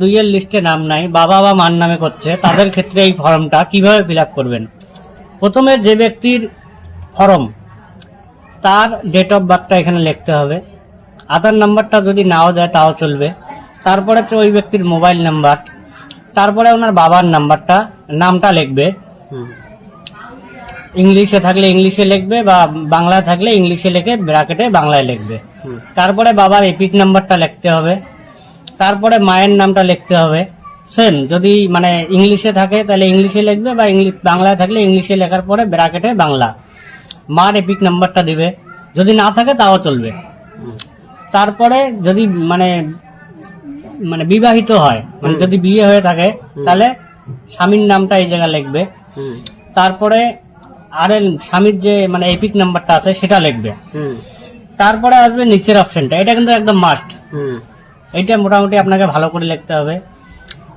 দুইয়ের লিস্টে নাম নাই বাবা বা মার নামে করছে তাদের ক্ষেত্রে এই ফর্মটা কীভাবে ফিল করবেন? প্রথমে যে ব্যক্তির ফর্ম তার ডেট অফ বার্থটা এখানে লিখতে হবে। আধার নাম্বারটা যদি নাও দেয় তাও চলবে। তারপরে হচ্ছে ওই ব্যক্তির মোবাইল নাম্বার তারপরে ওনার বাবার নাম্বারটা নামটা লিখবে। ইংলিশে থাকলে ইংলিশে লিখবে বা বাংলায় থাকলে ইংলিশে লিখে ব্র্যাকেটে বাংলায় লিখবে। তারপরে বাবার এপিক নাম্বারটা লিখতে হবে। তারপরে মায়ের নামটা লিখতে হবে। সেম যদি মানে ইংলিশে থাকে তাহলে ইংলিশে লিখবে বা ইংলিশ বাংলায় থাকলে ইংলিশে লেখার পরে ব্র্যাকেটে বাংলা। মার এপিক নাম্বারটা দিবে। যদি না থাকে তাও চলবে। তারপরে যদি মানে মানে বিবাহিত হয় মানে যদি বিয়ে হয়ে থাকে তাহলে স্বামীর নামটা এই জায়গায় লিখবে। তারপরে আর স্বামীর যে মানে এপিক নাম্বারটা আছে সেটা লিখবে। তারপরে আসবে নিচের অপশনটা। এটা কিন্তু একদম মাস্ট এইটা মোটামুটি আপনাকে ভালো করে লিখতে হবে।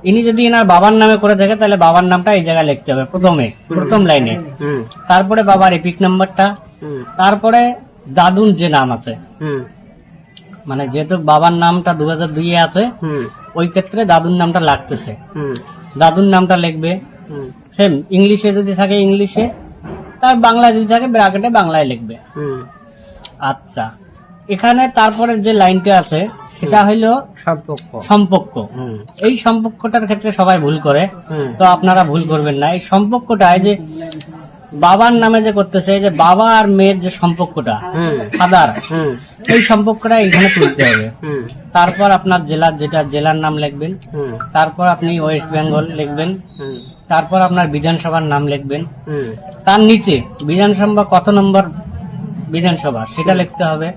ইনি যদি এনার বাবার নামে করে থাকে তাহলে বাবার নামটা এই জায়গায় লিখতে হবে প্রথমে প্রথম লাইনে। তারপরে বাবার এপিক নাম্বারটা তারপরে দাদুর যে নাম আছে মানে যেহেতু বাবার নামটা দু হাজার দুইয়ে আছে ওই ক্ষেত্রে দাদুর নামটা লাগতেছে। দাদুর নামটা লিখবে। সেম ইংলিশে যদি থাকে ইংলিশে তার বাংলায় যদি থাকে ব্রাকেটে বাংলায় লিখবে। আচ্ছা এখানে তারপরে যে লাইনটা আছে সেটা হইল সম্পর্ক সম্পর্ক এই সম্পর্কটার ক্ষেত্রে সবাই ভুল করে তো আপনারা ভুল করবেন না। এই সম্পর্কটা এই যে বাবার নামে যে করতেছে যে বাবা আর মেয়ের যে সম্পর্কটা ফাদার এই সম্পর্কটা এখানে তুলতে হবে। তারপর আপনার জেলার যেটা জেলার নাম লিখবেন তারপর আপনি ওয়েস্ট বেঙ্গল লিখবেন তারপর আপনার বিধানসভার নাম লিখবেন। তার নিচে বিধানসভা কত নম্বর বিধানসভা সেটা লিখতে হবে।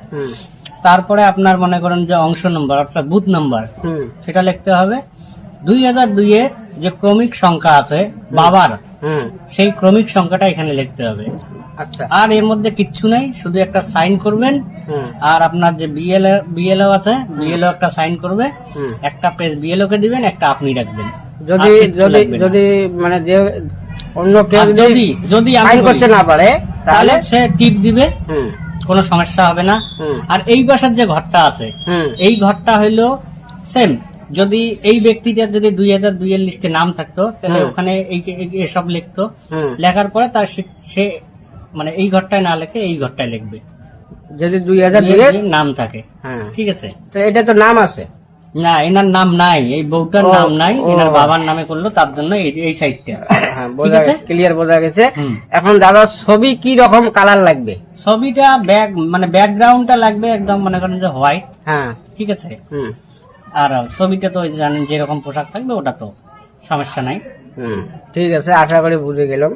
তারপরে আপনার মনে করেন যে অংশ নম্বর অর্থাৎ বুথ নম্বর সেটা লিখতে হবে। দুই হাজার দুইয়ের যে ক্রমিক সংখ্যা আছে বাবার সেই ক্রমিক সংখ্যাটা এখানে লিখতে হবে। আচ্ছা। আর এর মধ্যে কিচ্ছু নাই শুধু একটা সাইন করবেন। আর আপনার যে বিএল বিএলও আছে বিএলও একটা সাইন করবে। একটা পেজ বিএলও কে দিবেন একটা আপনি রাখবেন। যদি যদি যদি মানে যে অন্য কেউ যদি যদি করতে না পারে তাহলে তাহলে সে টিপ দিবে। হুম। কোনো সমস্যা হবে না। আর এই বাসার যে ঘরটা আছে এই ঘরটা হইল সেম যদি এই ব্যক্তিটার যদি দুই হাজার দুইয়ের লিস্টে নাম থাকতো তাহলে ওখানে এই এসব লিখতো। লেখার পরে তার সে- মানে এই ঘরটায় না লেখে এই ঘরটায় লিখবে। যদি দুই হাজার দুইয়ের নাম থাকে। হ্যাঁ। ঠিক আছে? তো এটা তো নাম আছে? না এনার নাম নাই। এই বউটার নাম নাই। এনার বাবার নামে করল তার জন্য এই- সাইডটা হ্যাঁ? ক্লিয়ার বোঝা গেছে। এখন দাদা ছবি কি রকম কালার লাগবে? ছবিটা ব্যাক মানে ব্যাকগ্রাউন্ডটা লাগবে একদম মনে করেন যে হোয়াইট হ্যাঁ। ঠিক আছে? আর ছবিটা তো জানেন যেরকম পোশাক থাকবে ওটা তো সমস্যা নাই। হুম। ঠিক আছে আশা করি বুঝে গেলাম।